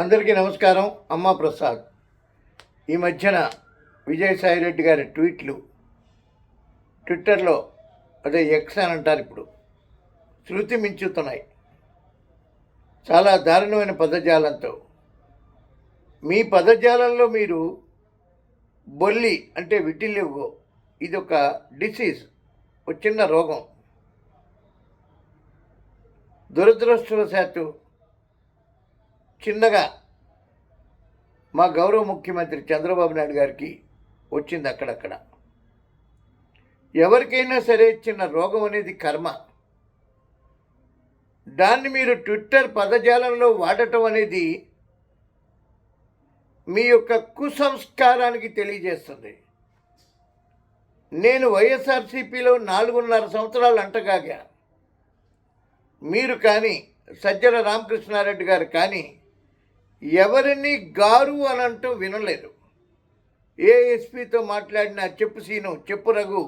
అందరికీ నమస్కారం. అమ్మా ప్రసాద్. ఈ మధ్యన విజయసాయి రెడ్డి గారి ట్వీట్లు ట్విట్టర్లో అదే ఎక్స్ అని అంటారు ఇప్పుడు శృతి మించుతున్నాయి. చాలా దారుణమైన పదజాలంతో. మీ పదజాలంలో మీరు బొల్లి అంటే విటిలిగో ఇది ఒక డిసీజ్ ఒక చిన్న రోగం. దురదృష్టవశాత్తు చిన్నగా మా గౌరవ ముఖ్యమంత్రి చంద్రబాబు నాయుడు గారికి వచ్చింది అక్కడక్కడ. ఎవరికైనా సరే చిన్న రోగం అనేది కర్మ. దాన్ని మీరు ట్విట్టర్ పదజాలంలో వాడటం అనేది మీ యొక్క కుసంస్కారానికి తెలియజేస్తుంది. నేను వైఎస్ఆర్సీపీలో నాలుగున్నర సంవత్సరాలు అంటగాగా మీరు కానీ సజ్జల రామకృష్ణారెడ్డి గారు కానీ ఎవరిని గారు అని అంటూ వినలేదు ఏ ఎస్పీతో మాట్లాడినా చెప్పు సీను చెప్పు రఘు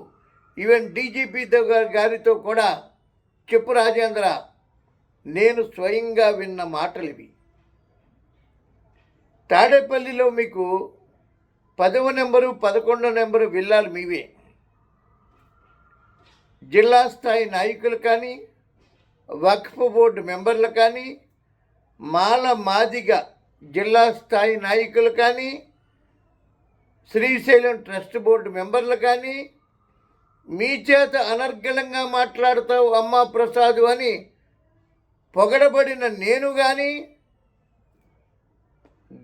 ఈవెన్ డీజీపీతో గారితో కూడా చెప్పు రాజేంద్ర నేను స్వయంగా విన్న మాటలు ఇవి తాడేపల్లిలో మీకు పదవ నెంబరు పదకొండో నెంబరు విల్లాలు మీవే. జిల్లా స్థాయి నాయకులు కానీ వక్ఫ్ బోర్డు మెంబర్లు కానీ మాల మాదిగా జిల్లా స్థాయి నాయకులు కానీ శ్రీశైలం ట్రస్ట్ బోర్డు మెంబర్లు కానీ మీ చేత అనర్గళంగా మాట్లాడుతావు అమ్మా ప్రసాద్ అని పొగడబడిన నేను కానీ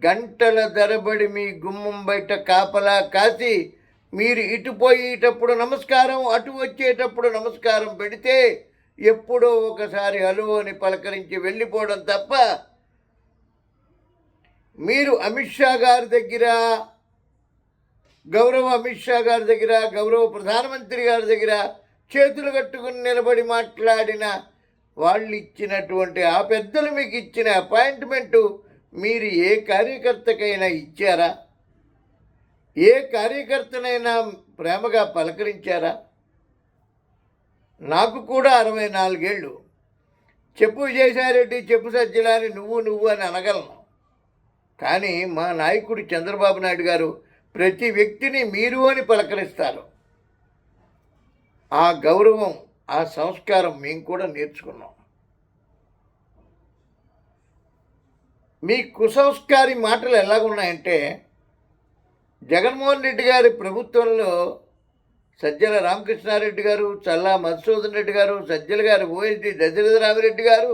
గంటల ధరబడి మీ గుమ్మం బయట కాపలా కాసి మీరు ఇటు పోయేటప్పుడు నమస్కారం అటు వచ్చేటప్పుడు నమస్కారం పెడితే ఎప్పుడో ఒకసారి హలో అని పలకరించి వెళ్ళిపోవడం తప్ప మీరు అమిత్ షా గారి దగ్గర గౌరవ అమిత్ షా గారి దగ్గర గౌరవ ప్రధానమంత్రి గారి దగ్గర చేతులు కట్టుకుని నిలబడి మాట్లాడిన వాళ్ళు ఇచ్చినటువంటి ఆ పెద్దలు మీకు ఇచ్చిన అపాయింట్మెంటు మీరు ఏ కార్యకర్తకైనా ఇచ్చారా? ఏ కార్యకర్తనైనా ప్రేమగా పలకరించారా? నాకు కూడా అరవై నాలుగేళ్ళు. చెప్పు విజయసాయిరెడ్డి చెప్పు సజ్జలాని నువ్వు నువ్వు అని అనగలను. కానీ మా నాయకుడు చంద్రబాబు నాయుడు గారు ప్రతి వ్యక్తిని మీరు అని పలకరిస్తారు. ఆ గౌరవం ఆ సంస్కారం మేము కూడా నేర్చుకున్నాం. మీ కుసంస్కారి మాటలు ఎలాగున్నాయంటే జగన్మోహన్ రెడ్డి గారి ప్రభుత్వంలో సజ్జల రామకృష్ణారెడ్డి గారు చల్లా మధుసూదన్ రెడ్డి గారు సజ్జల గారు ఓఎస్డి దశరథరామిరెడ్డి గారు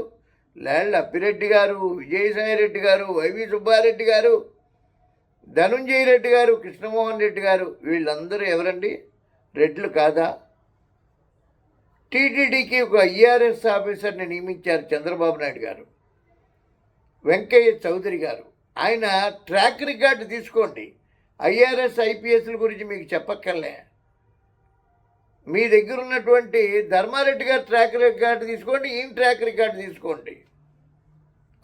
లేళ్ళ అప్పిరెడ్డి గారు విజయసాయిరెడ్డి గారు వైవి సుబ్బారెడ్డి గారు ధనుంజయ రెడ్డి గారు కృష్ణమోహన్ రెడ్డి గారు వీళ్ళందరూ ఎవరండి? రెడ్లు కాదా? టీటీడీకి ఒక ఐఆర్ఎస్ ఆఫీసర్ని నియమించారు చంద్రబాబు నాయుడు గారు. వెంకయ్య చౌదరి గారు. ఆయన ట్రాక్ రికార్డు తీసుకోండి. ఐఆర్ఎస్ ఐపీఎస్ల గురించి మీకు చెప్పక్కర్లే. మీ దగ్గర ఉన్నటువంటి ధర్మారెడ్డి గారి ట్రాక్ రికార్డు తీసుకోండి ఈయన ట్రాక్ రికార్డు తీసుకోండి.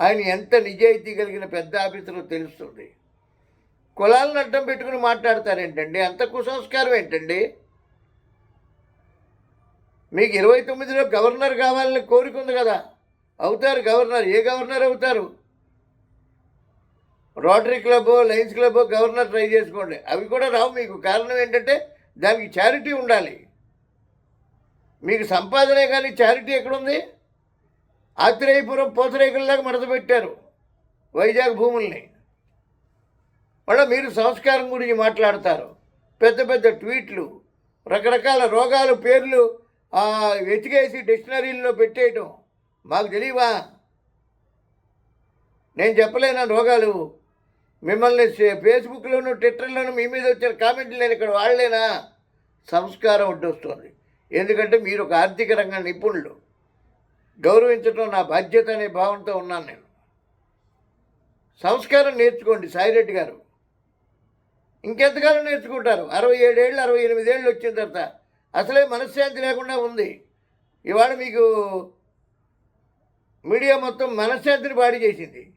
ఆయన ఎంత నిజాయితీ కలిగిన పెద్ద ఆఫీసరో తెలుస్తుంది. కులాలను అడ్డం పెట్టుకుని మాట్లాడతారేంటండి? అంత కుసంస్కారం ఏంటండి? మీకు ఇరవై తొమ్మిదిలో గవర్నర్ కావాలని కోరిక ఉంది కదా. అవుతారు గవర్నర్ ఏ గవర్నర్ అవుతారు? Rotary club lions club governor try చేసుకోండి. అవి కూడా రావు మీకు. కారణం ఏంటంటే దానికి చారిటీ ఉండాలి. మీకు సంపాదనే కానీ చారిటీ ఎక్కడుంది? ఆత్రేయపురం పోతరేకుల్లాగా మడతపెట్టారు వైజాగ్ భూముల్ని. మళ్ళీ మీరు సంస్కారం గురించి మాట్లాడతారు. పెద్ద పెద్ద ట్వీట్లు రకరకాల రోగాలు పేర్లు వెతికేసి డిక్షనరీల్లో పెట్టేయటం మాకు తెలియవా? నేను చెప్పలేనా రోగాలు? మిమ్మల్ని ఫేస్బుక్లోను ట్విట్టర్లోను మీ మీద వచ్చిన కామెంట్లు నేను ఇక్కడ వాడలేనా? సంస్కారం వస్తుంది ఎందుకంటే మీరు ఒక ఆర్థిక రంగ నిపుణులు. గౌరవించడం నా బాధ్యత అనే భావంతో ఉన్నాను నేను. సంస్కారం నేర్చుకోండి సాయిరెడ్డి గారు. ఇంకెంతకాలం నేర్చుకుంటారు? అరవై ఏడేళ్ళు అరవై ఎనిమిదేళ్ళు వచ్చిన తర్వాత అసలే మనశ్శాంతి లేకుండా ఉంది. ఇవాళ మీకు మీడియా మొత్తం మనశ్శాంతిని పాడి చేసింది.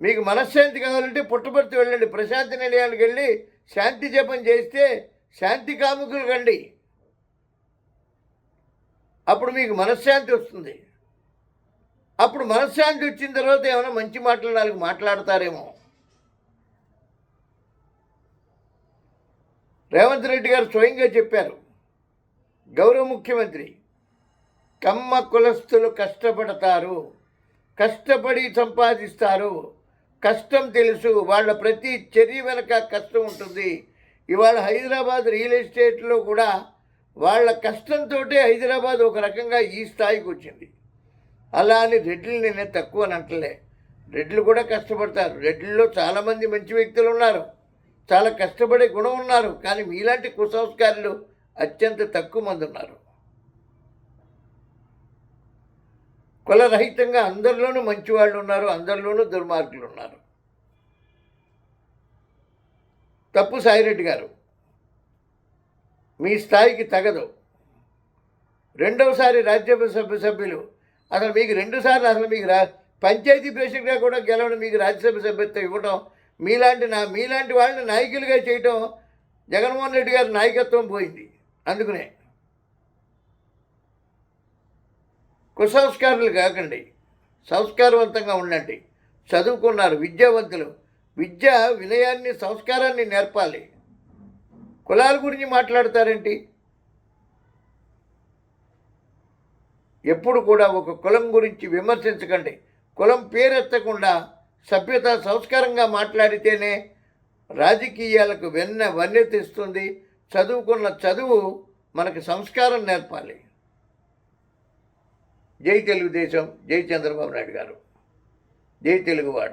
మీకు మనశ్శాంతి కావాలంటే పుట్టపర్తి వెళ్ళండి. ప్రశాంతి నిలయానికి వెళ్ళి శాంతి జపం చేస్తే శాంతి కాముకులు కండి. అప్పుడు మీకు మనశ్శాంతి వస్తుంది. అప్పుడు మనశ్శాంతి వచ్చిన తర్వాత ఏమైనా మంచి మాట్లాడాలి మాట్లాడతారేమో. రేవంత్ రెడ్డి గారు స్వయంగా చెప్పారు. గౌరవ ముఖ్యమంత్రి కమ్మ కులస్తులు కష్టపడతారు. కష్టపడి సంపాదిస్తారు. కష్టం తెలుసు. వాళ్ళ ప్రతి చర్య వెనక కష్టం ఉంటుంది. ఇవాళ హైదరాబాద్ రియల్ ఎస్టేట్లో కూడా వాళ్ళ కష్టంతో హైదరాబాద్ ఒక రకంగా ఈ స్థాయికి వచ్చింది. అలా అని రెడ్లు నేనే తక్కువ అని అంటలే. రెడ్లు కూడా కష్టపడతారు. రెడ్లలో చాలామంది మంచి వ్యక్తులు ఉన్నారు. చాలా కష్టపడే గుణం ఉన్నారు. కానీ మీలాంటి కుసంస్కారులు అత్యంత తక్కువ మంది ఉన్నారు. కులరహితంగా అందరిలోనూ మంచివాళ్ళు ఉన్నారు. అందరిలోనూ దుర్మార్గులు ఉన్నారు. తప్పు సాయిరెడ్డి గారు. మీ స్థాయికి తగదు. రెండవసారి రాజ్యసభ సభ్య సభ్యులు అసలు మీకు రెండుసార్లు అసలు మీకు రా పంచాయతీ ప్రెసిడెంట్గా కూడా గెలవడం మీకు రాజ్యసభ సభ్యత్వం ఇవ్వడం మీలాంటి నా మీలాంటి వాళ్ళని నాయకులుగా చేయటం జగన్మోహన్ రెడ్డి గారి నాయకత్వం పోయింది. అందుకనే కుసంస్కారులు కాకండి సంస్కారవంతంగా ఉండండి. చదువుకున్నారు విద్యావంతులు. విద్య వినయాన్ని సంస్కారాన్ని నేర్పాలి. కులాల గురించి మాట్లాడతారేంటి? ఎప్పుడు కూడా ఒక కులం గురించి విమర్శించకండి. కులం పేరెత్తకుండా సభ్యత సంస్కారంగా మాట్లాడితేనే రాజకీయాలకు వెన్న వన్యతిస్తుంది చదువుకున్న చదువు మనకు సంస్కారం నేర్పాలి. జై తెలుగుదేశం జై చంద్రబాబు నాయుడు గారు. జై తెలుగువాడ.